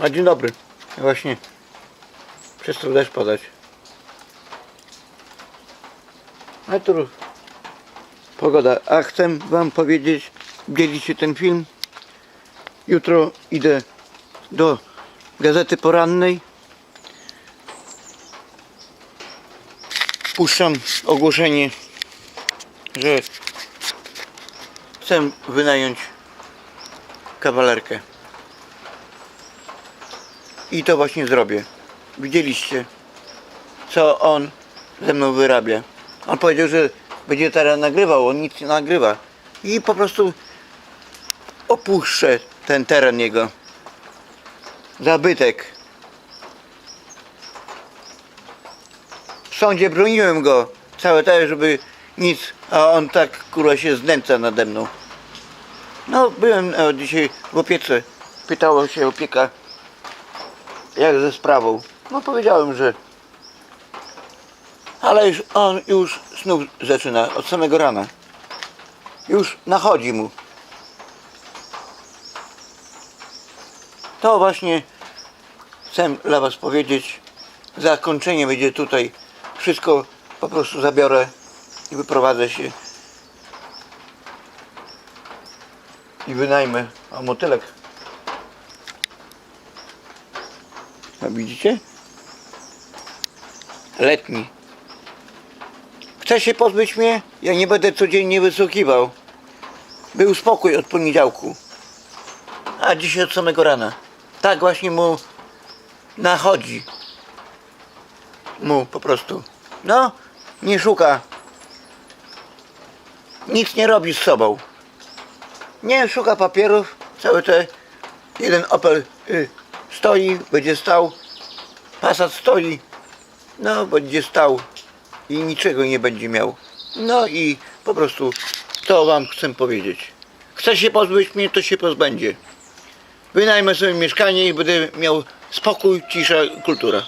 A dzień dobry. Właśnie przestał deszcz padać. A tu pogoda. A chcę wam powiedzieć, widzieliście ten film? Jutro idę do gazety porannej. Puszczam ogłoszenie, że chcę wynająć kawalerkę. I to właśnie zrobię. Widzieliście, co on ze mną wyrabia. On powiedział, że będzie teraz nagrywał, on nic nie nagrywa. I po prostu opuszczę ten teren jego. Zabytek. W sądzie broniłem go całe te, żeby nic, a on tak kurwa się znęca nade mną. No, byłem e, dzisiaj w opiece. Pytała się opieka, jak ze sprawą. No, powiedziałem, że. Ale już on już znów zaczyna od samego rana. Już nachodzi mu. To właśnie chcę dla Was powiedzieć. Zakończenie będzie tutaj. Wszystko po prostu zabiorę i wyprowadzę się i wynajmę. A motylek. A widzicie? Letni. Chce się pozbyć mnie? Ja nie będę codziennie wysłuchiwał. Był spokój od poniedziałku. A dzisiaj od samego rana. Tak właśnie mu nachodzi. Mu po prostu. No, nie szuka. Nic nie robi z sobą. Nie, szuka papierów. Cały te jeden Opel y, stoi, będzie stał. Passat stoi. No, będzie stał i niczego nie będzie miał. No i po prostu to wam chcę powiedzieć. Chce się pozbyć mnie, to się pozbędzie. Wynajmę sobie mieszkanie i będę miał spokój, cisza, kultura.